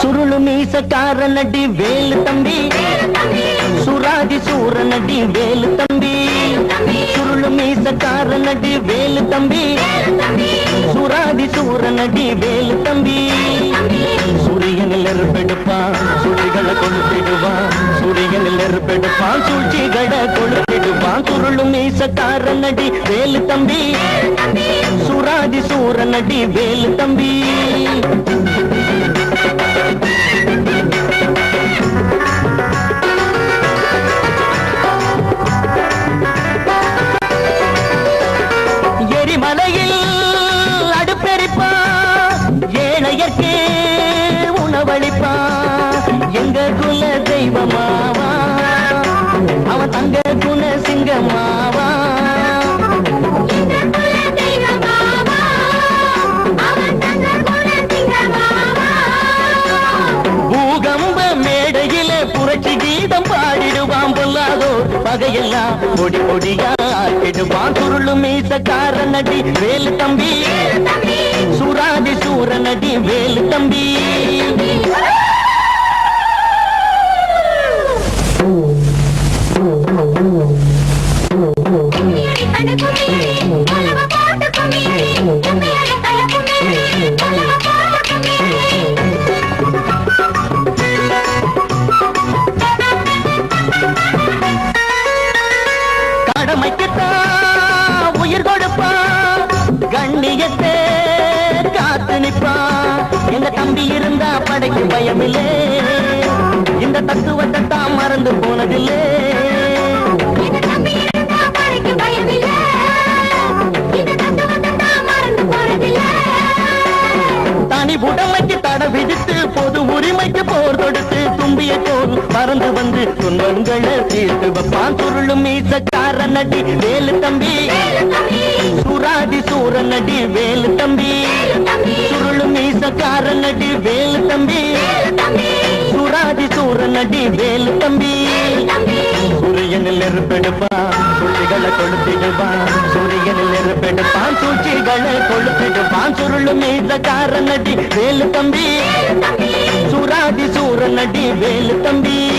சுருளு மீசக்கார நடி வேலு தம்பி சுராதி சூர மீசக்கார நடி வேலு தம்பி. சுராதி சூர நடி வேலு தம்பி. சூரியனில் நெருப்பெடுப்பான் சுழிகளை கொளுத்திடுவான். சூரியனில் நெருப்பெடுப்பான் சூழ்ச்சிகளை கொளுத்திடுவான். சுருளும் மீசக்கார நடி வேலு தம்பி. சுராதி சூர நடி வேலு தம்பி. ஏழையர்க்கே உணவளிப்பா. எங்க குல தெய்வமாவா? அவன் தங்க குல சிங்கமாவா? பூகம்ப மேடையில புரட்சி கீதம் பாடிடுவான் பொல்லாதோ. பகையெல்லாம் பொடி பொடியா ஆக்கிடுவான். சுருளு மீசக்கார நடி வேலு தம்பி. சுராதி சூர வேலு தம்பி. கடமைக்குத்தான் உயிர் கொடுப்பான் கண்ணியத்தை நிற்பான் எங்க தம்பி இருந்தா படைக்கு பயமில்லே. இந்த தத்துவத்தை தான் மறந்து போனதில்லை. தனி உடமைக்கு தடை விதித்து பொது உரிமைக்கு போர் தொடுத்து தும்பிய போல் பறந்து வந்து துன்பங்களை தீர்த்து வைப்பான். சுருளும் மீசக்கார நடி வேலு தம்பி. வேலு தம்பி. சுராதி சூர நடி வேலு தம்பி. சூரியனில் நெருப்பெடுப்பான் சுள்ளிகளை கொளுத்திடுவான் சூரியனில் நெருப்பெடுப்பான் சூழ்ச்சிகளை கொளுத்திடுவான் சுருளும் மீசக்கார நடி வேலு தம்பி. சுராதி சூர நடி வேலு தம்பி.